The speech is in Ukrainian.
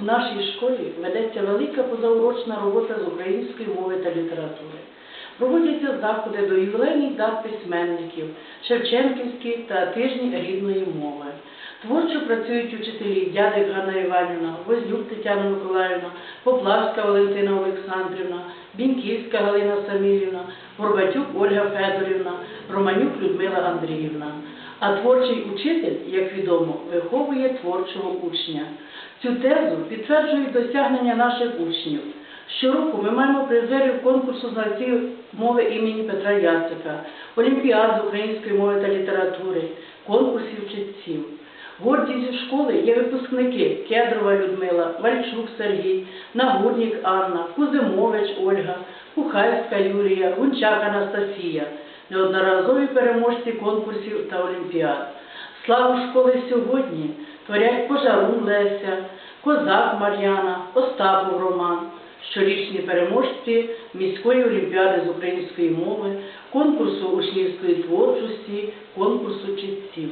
У нашій школі ведеться велика позаурочна робота з української мови та літератури. Проводяться заходи до ювілейних дат письменників, Шевченківські та тижні рідної мови. Творчо працюють учителі Дядик Ганна Іванівна, Вознюк Тетяна Миколаївна, Поплавська Валентина Олександрівна, Бінківська Галина Самілівна, Горбатюк Ольга Федорівна, Романюк Людмила Андріївна. А творчий учитель, як відомо, виховує творчого учня. Цю тезу підтверджують досягнення наших учнів. Щороку ми маємо призерів конкурсу знавців мови імені Петра Яцика, Олімпіад з української мови та літератури, конкурсів читців. Гордістю школи є випускники Кедрова Людмила, Вальчук Сергій, Нагурнік Анна, Кузимович Ольга, Кухальська Юлія, Гунчак Анастасія, неодноразові переможці конкурсів та олімпіад. Славу школи сьогодні творять Пожарун Леся, Козак Мар'яна, Остапов Роман, щорічні переможці міської олімпіади з української мови, конкурсу учнівської творчості, конкурсу читців.